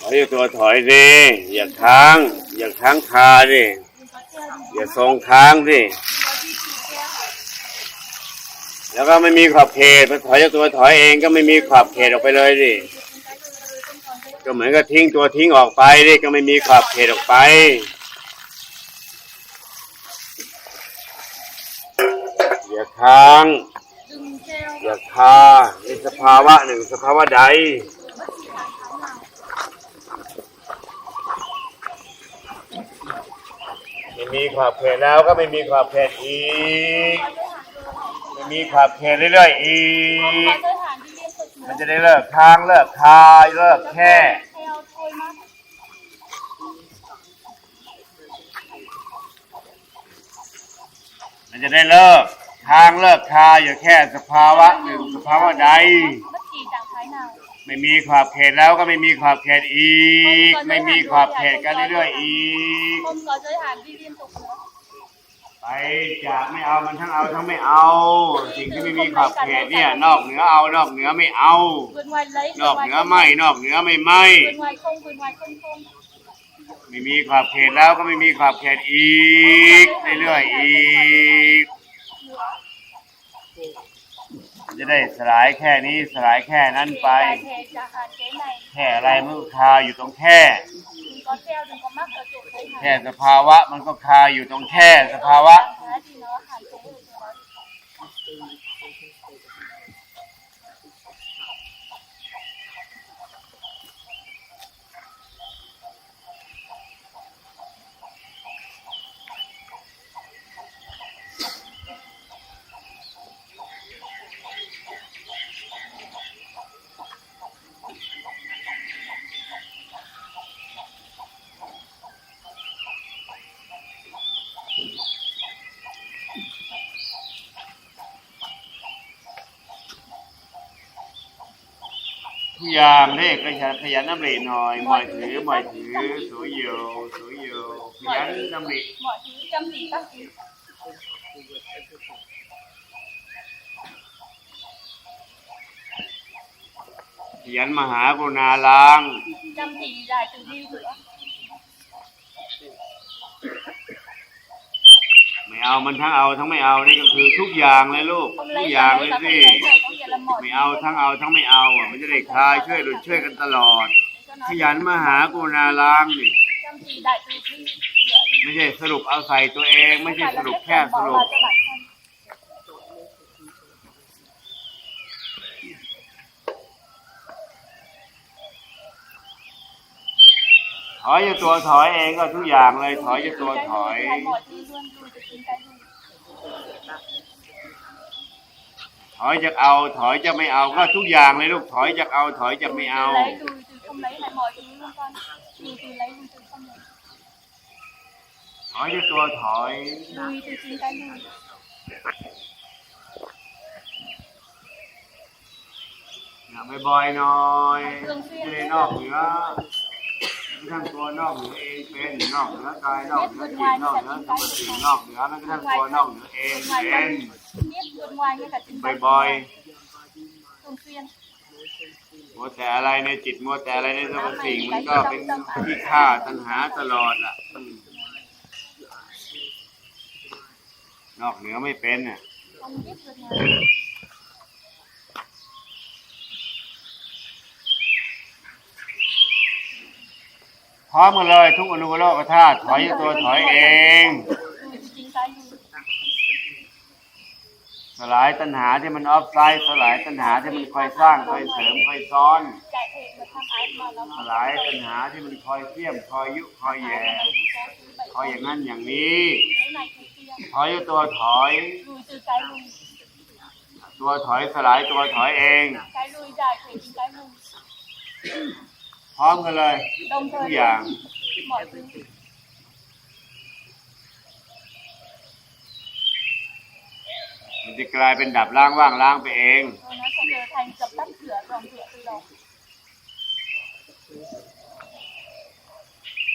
ถอยตัวถอยดิอย่าค้าง อย่าค้างคาดิอย่าทรงค้างดิแล้วก็ไม่มีขอบเขตพอถอยตัวถอยเองก็ไม่มีขอบเขตออกไปเลยดิก็เหมือนกับทิ้งตัวทิ้งออกไปดิก็ไม่มีขอบเขตออกไปอย่าค้าง อย่าคาในสภาวะหนึ่งสภาวะใด ม่มีขอบเขตแล้วก็ไม่มีขอบเขตอีกไม่มีขอบเขตเรื่อยๆอีก มันจะได้เลิกค้างเลิกคายเลิกแค่มันจะได้เลิกค้างเลิกคาอยู่แค่สภาวะหนึ่งสภาวะใด ไม่มีขอบเขตแล้วก็ไม่มีขอบเขตอีก ไม่มีขอบเขตกันเรื่อยๆอีก không có giới hạn đi liên tục nữa ไปจากไม่เอามันทั้งเอาทั้งไม่เอา สิ่งที่ไม่มีขอบเขตเนี่ย นอกเหนือเอา นอกเหนือไม่เอา vượt ngoài lấy นอกเหนือไม่ นอกเหนือไม่ไม่ vượt ngoài không vượt ngoài không không ไม่มีขอบเขตแล้วก็ไม่มีขอบเขตอีกเรื่อยๆอีก จะได้สลายแค่นี้สลายแค่นั้นไป Kể cả thể chẳng hạn cái này แค่อะไรมันก็คาอยู่ตรงแค่ đừng có theo đừng có mắc ở chỗ giới แค่ hạn สภาวะมันก็คาอยู่ตรงแค่สภาวะ trạng thái thì nó hạn chế được rồi ทุกอย่างเลขก็จะขยันน้ำเหลหน่อยหมอยถือหมอยถือสวยโยสวยโยขยันน้ำเหล mọi thứ chăm chỉ các thứ ขยันมหากรุณาล้าง chăm chỉ giải từ đi nữa ไม่เอามันทั้งเอาทั้งไม่เอานี่ก็คือทุกอย่างเลยลูกทุกอย่างเลยสิ ไม่เอาทั้งเอาทั้งไม่เอาอะมันจะได้คลายช่วยหลุดช่วยกันตลอด ขยันมาหากรุณาล้างนี่ไม่ใช่สรุปเอาใส่ตัวเอง ไม่ใช่สรุปแค่สรุปถอยจะตัวถอยเองก็ทุกอย่างเลย ถอยจะตัวถอย hay mọi thứ luôn lui từ chính cái lui ถอยจะเอา ถอยจะไม่เอาก็ทุกอย่างเลยลูกถอยจะเอา ถอยจะไม่เอา lấy lùi từ không lấy lại mọi thứ luôn con lùi từ lấy lùi từ không lấy ถอยจะตัวถอย lùi từ chính cái lùi อย่าไปบ่อยหน่อยจะได้นอกเหนือไม่ทั้งตัวนอกเหนือเองเป็นนอกเหนือกายนอกเหนือจิตนอกเหนือสรรพสิ่งนอกเหนือแม้วกระทั่งตัวนอกเหนือเองเป็น biết vượt ngoài ngay cả chính cái บ่อย thường xuyên ๆมัวแต่อะไรในจิตมัวแต่อะไรในสรรพสิ่งมันก็เป็นที่ฆ่าตัณหาตลอดอะอืมนอกเหนือไม่เป็นอะ không biết vượt ngoài พร้อมกันเลยทุกอนุโลกธาตุถอยตัวถอยเอง lùi từ chính cái lùi สลายตัณหาที่มันออฟไซด์สลายตัณหาที่มันคอยสร้างคอยเสริมคอยซ้อน chạy thể mà tham ái mà nó สลายตัณหาที่มันคอยเสี้ยมคอยยุคอยแย่คอยอย่างนั้นอย่างนี้ thế này thế kia ถอยตัวถอย lùi từ cái lùi ตัวถอยสลายตัวถอยเอง cái lùi giải thể chính cái lùi พร้อมกันเลย đồng ทุก thời อย่าง mọi thứ มันจะกลายเป็นดับล้างว่างล้างไปเอง rồi nó sẽ trở thành dập tắt lửa dòng lửa từ đầu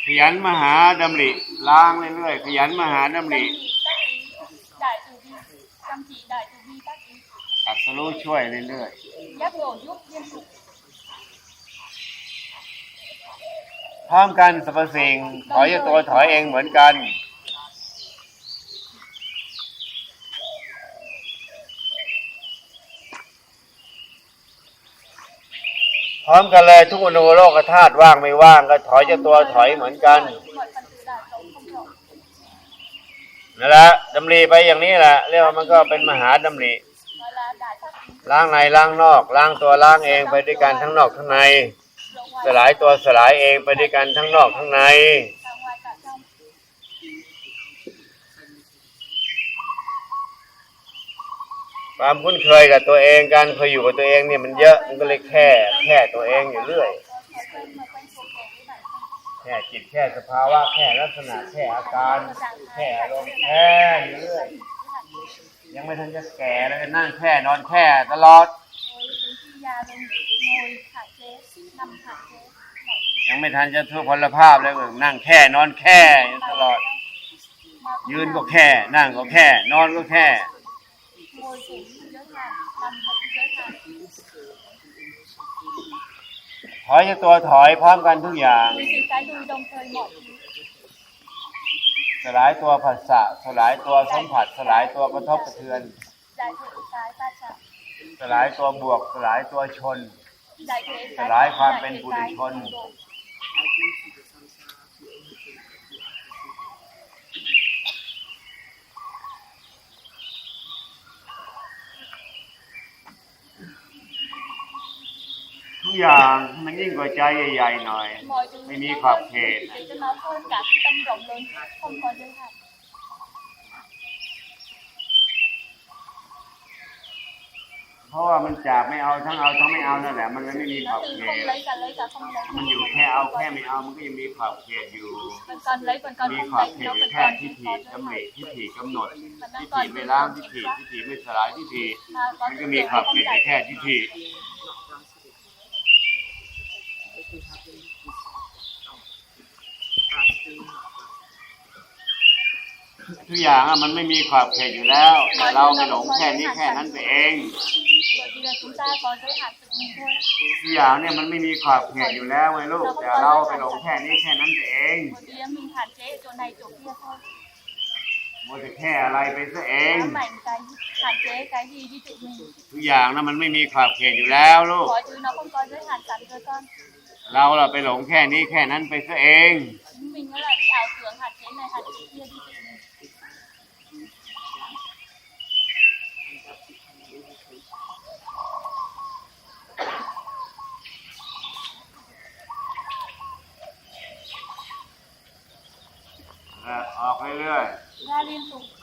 ขยันมหาดำริล้างเรื่อยๆขยันมหาดำริตัดสรู้ช่วยเรื่อย giác ngộ giúp liên tục ร้อมกันสรรพสิ่งถอยตัวถอยเองเหมือนกัน ร้อมกันเลยทุกอนุโลกธาตุว่างไม่ว่างก็ถอยจาตัวถอยเหมือนกันนั่นแหละดำรีไปอย่างนี้แหละเรียกว่ามันก็เป็นมหาดำรีล้างในล้างนอกล้างตัวล้างเองไปด้วยกันทั้งนอกทั้งใน สลายตัวสลายเองไปด้วยกันทั้งนอกทั้งใน cả ngoài cả trong ความคุ้นเคยกับตัวเองการเคยอยู่กับตัวเองเนี่ยมันเยอะมันก็เลยแค่แค่ตัวเองอยู่เรื่อยแค่จิตแค่สภาวะแค่ลักษณะแค่อาการแค่อารมณ์แค่อยู่เรื่อยยังไม่ทันจะแก่เลยนั่งแค่นอนแค่ตลอดยังไม่ทันจะทุพพลภาพเลยนั่งแค่นอนแค่ตลอด ยืนก็แค่ นั่งก็แค่ นอนก็แค่ ngồi cũng giới hạn nằm cũng giới hạn ถอยจากตัวถอยพร้อมกันทุกอย่าง lùi từ cái lùi đồng thời mọi thứ สลายตัวผัสสะสลายตัวสัมผัสสลายตัวกระทบกระเทือนสลายตัวบวกสลายตัวชนสลายความเป็น thể ปุถุษชน cường độ ทุก อย่างมันยิ่งกว่าใจใหญ่ๆหน่อย ไม่มีขอบเขต จะมาพูดกับตำรวจเลยผมขอด้วยค่ะเพราะว่ามันจากไม่เอาทั้งเอาทั้งไม่เอานั่นแหละ มันเลยไม่มีขอบเขตมันอยู่แค่เอาแค่ไม่เอามันก็ยังมีขอบเขตอยู่มีขอบเขตแค่ที่ผิกำหนดที่ผิกำหนดที่ผิไม่ล้างที่ผิที่ผิไม่สลายที่ผิมันก็มีขอบเขตแค่ที่ผิ ทุกอย่างอะมันไม่มีขอบเขตอยู่แล้วแต่เราไปหลงแค่นี้แค่นั้นไปเองทุกอย่างเนี่ยมันไม่มีขอบเขตอยู่แล้วไงลูกแต่เราไปหลงแค่นี้แค่นั้นไปเองมัวแต่แค่อะไรไปซะเองทุกอย่างนะมันไม่มีขอบเขตอยู่แล้วลูกเราเราไปหลงแค่นี้แค่นั้นไปซะเอง ออกเรื่อย ra liên tục ๆ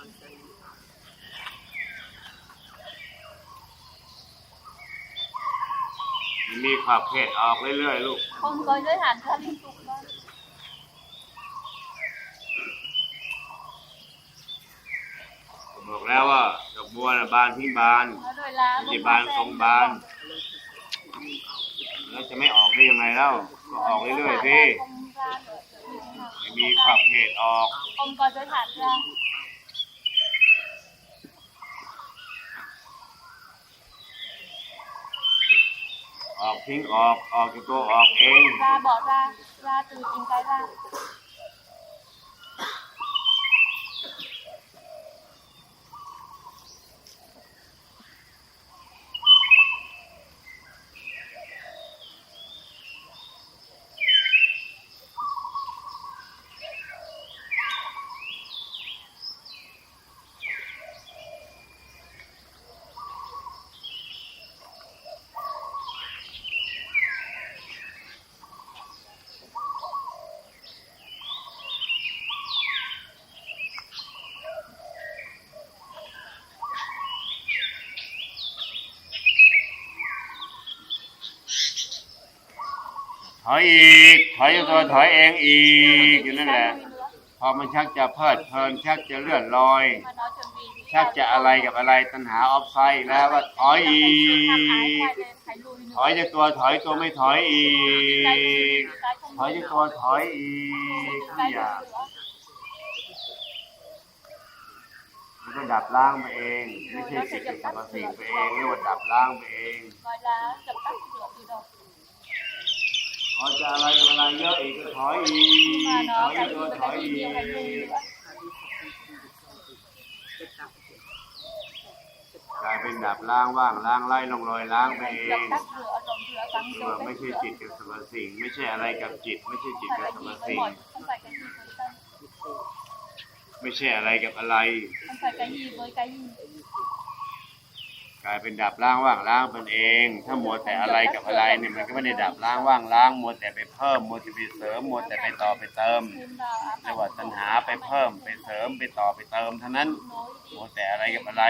มันมีขอบเขตออกเรื่อยๆลูก không có giới hạn ra liên tục con บอกแล้วว่าดอกบัวนะบานที่บาน nó rồi lá ไม่ใช่บานทรงบาน แล้วจะไม่ออกได้ยังไงเล่าก็ออกเรื่อยๆสิ không ra nữa ไม่มีขอบเขตออก không có giới hạn ra ออกทิ้งออก ออกจากตัวออกเอง ra bỏ ra ra từ chính cái ra ถ อยอีก ถอยตัวถอยเองอีกอยู่นั่นแหละ พอมันชักจะเพลิดเพลินชักจะเลื่อนลอย ชักจะอะไรกับอะไรตัณหาออฟไซด์แล้วว่าถอยอีก ถอยจากตัวถอยตัวไม่ถอยอีก ถอยจาก nữa ตัวถอยอีกทุกอย่างมันก็ดับล้างไปเอง ไม่ใช่สิ่งที่สรรพสิ่งไปเองเรียกว่าดับล้างไปเอง พอจะอะไรอะไรเยอะอีกก็ถอยอีกถอยอีกถอยอีกกลายเป็นดับล้างว่างล้างไล่ลงรอยล้างไปเองคือว่าไม่ใช่จิตกับสรรพสิ่ง ไม่ใช่อะไรกับจิต ไม่ใช่จิตกับสรรพสิ่ง ไม่ใช่อะไรกับอะไร กลายเป็นดับล้างว่างล้างเป็นเอง ถ้ามัวแต่อะไรกับอะไรเนี่ยมันก็ไม่ได้ดับล้างว่างล้างมัวแต่ไปเพิ่มมัวแต่ไปเสริมมัวแต่ไปต่อไปเติมเรียกว่าตัณหาไปเพิ่มไปเสริมไปต่อไปเติมเท่านั้นมัวแต่อะไรกับอะไร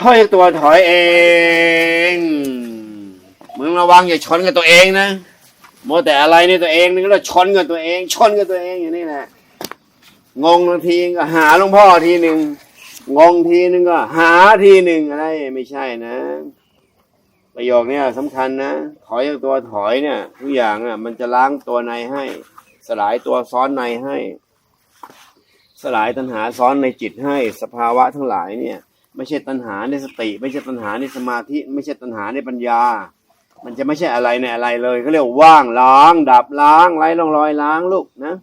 ถอยตัวถอยเองมึงระวังอย่าชนกับตัวเองนะมัวแต่อะไรในตัวเองนึกแล้วชนกับตัวเองชนกับตัวเองอยู่นี่แหละงงบางทีก็หาหลวงพ่อทีหนึ่ง งงทีหนึ่งก็ หาทีหนึ่งอะไรไม่ใช่นะ ประโยคเนี้ยสำคัญนะ ถอยตัวถอยเนี่ยทุกอย่างอะ มันจะล้างตัวในให้ สลายตัวซ้อนในให้ สลายตัณหาซ้อนในจิตให้ สภาวะทั้งหลายเนี่ย ไม่ใช่ตัณหาในสติ ไม่ใช่ตัณหาในสมาธิ ไม่ใช่ตัณหาในปัญญา มันจะไม่ใช่อะไรในอะไรเลยเขาเรียกว่าว่างล้าง ดับล้างไร้ร่องรอยล้างลูกนะ